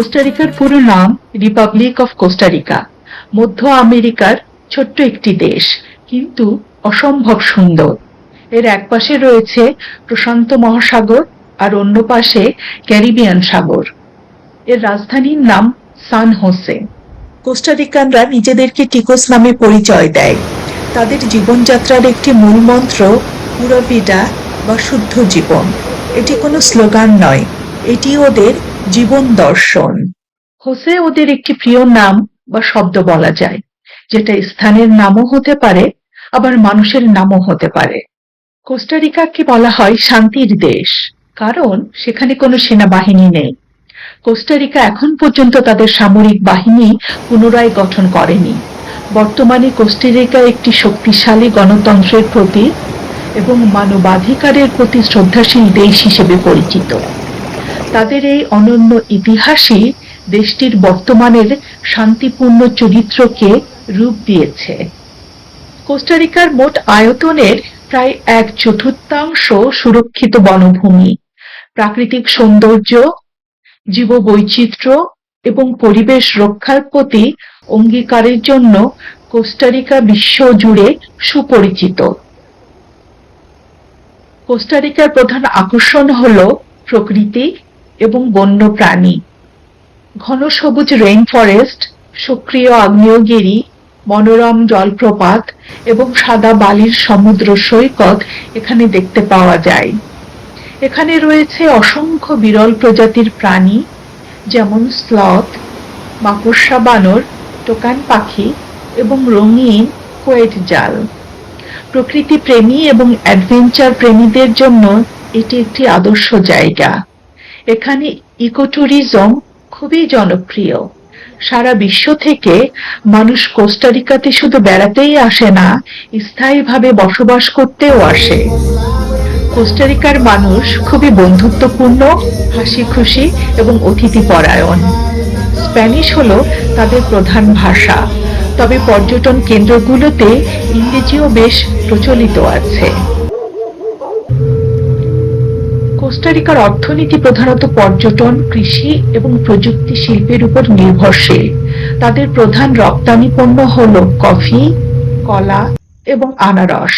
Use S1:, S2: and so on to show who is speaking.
S1: কোস্টারিকার পুরো নাম Republic of Costa Rica মধ্য আমেরিকার ছোট্ট একটি দেশ, কিন্তু অসম্ভব সুন্দর। এর একপাশে রয়েছে প্রশান্ত মহাসাগর আর অন্য পাশে ক্যারিবিয়ান সাগর। এর রাজধানীর নাম সান হোসে কোস্টারিকানরা নিজেদেরকে টিকোস নামে পরিচয় দেয়। তাদের জীবনযাত্রার একটি মূল মন্ত্র পুরবিডা বা শুদ্ধ জীবন। এটি কোনো স্লোগান নয়। এটি ওদের জীবন দর্শন। হোসে ওদের একটি প্রিয় নাম বা শব্দ বলা যায়, যেটা স্থানের নামও হতে পারে, আবার মানুষের নামও হতে পারে। কোস্টারিকাকে বলা হয় শান্তির দেশ, কারণ সেখানে কোনো সেনাবাহিনী নেই। কোস্টারিকা এখন পর্যন্ত তাদের সামরিক বাহিনী পুনরায় গঠন করেনি। বর্তমানে কোস্টারিকা একটি শক্তিশালী গণতন্ত্রের প্রতি এবং মানবাধিকারের প্রতি শ্রদ্ধাশীল দেশ হিসেবে পরিচিত। তাদের এই অনন্য ইতিহাসই দেশটির বর্তমানের শান্তিপূর্ণ চরিত্রকে রূপ দিয়েছে। কোস্টারিকার মোট আয়তনের প্রায় এক চতুর্থাংশ সুরক্ষিত বনভূমি। প্রাকৃতিক সৌন্দর্য, জীববৈচিত্র্য এবং পরিবেশ রক্ষার প্রতি অঙ্গীকারের জন্য কোস্টারিকা বিশ্ব জুড়ে সুপরিচিত। কোস্টারিকার প্রধান আকর্ষণ হল প্রকৃতি এবং বন্য প্রাণী ঘন সবুজ রেইন ফরেস্ট সক্রিয় আগ্নেয়গিরি, মনোরম জলপ্রপাত এবং সাদা বালির সমুদ্র সৈকত এখানে দেখতে পাওয়া যায়। এখানে রয়েছে অসংখ্য বিরল প্রজাতির প্রাণী, যেমন স্লথ মাকড়সা বানর, টোকান পাখি এবং রঙিন কোয়েট জাল। প্রকৃতি প্রেমী এবং অ্যাডভেঞ্চার প্রেমীদের জন্য এটি একটি আদর্শ জায়গা। এখানে ইকোট্যুরিজম খুবই জনপ্রিয়। সারা বিশ্ব থেকে মানুষ কোস্টারিকাতে শুধু বেড়াতেই আসে না, স্থায়ীভাবে বসবাস করতেও আসে। কোস্টারিকার মানুষ খুবই বন্ধুত্বপূর্ণ হাসি খুশি এবং অতিথি পরায়ণ স্প্যানিশ হলো তাদের প্রধান ভাষা। তবে পর্যটন কেন্দ্রগুলোতে ইংরেজিও বেশ প্রচলিত আছে। কোস্টারিকার অর্থনীতি প্রধানত পর্যটন, কৃষি এবং প্রযুক্তি শিল্পের উপর নির্ভরশীল। তাদের প্রধান রপ্তানি পণ্য হল কফি, কলা এবং আনারস।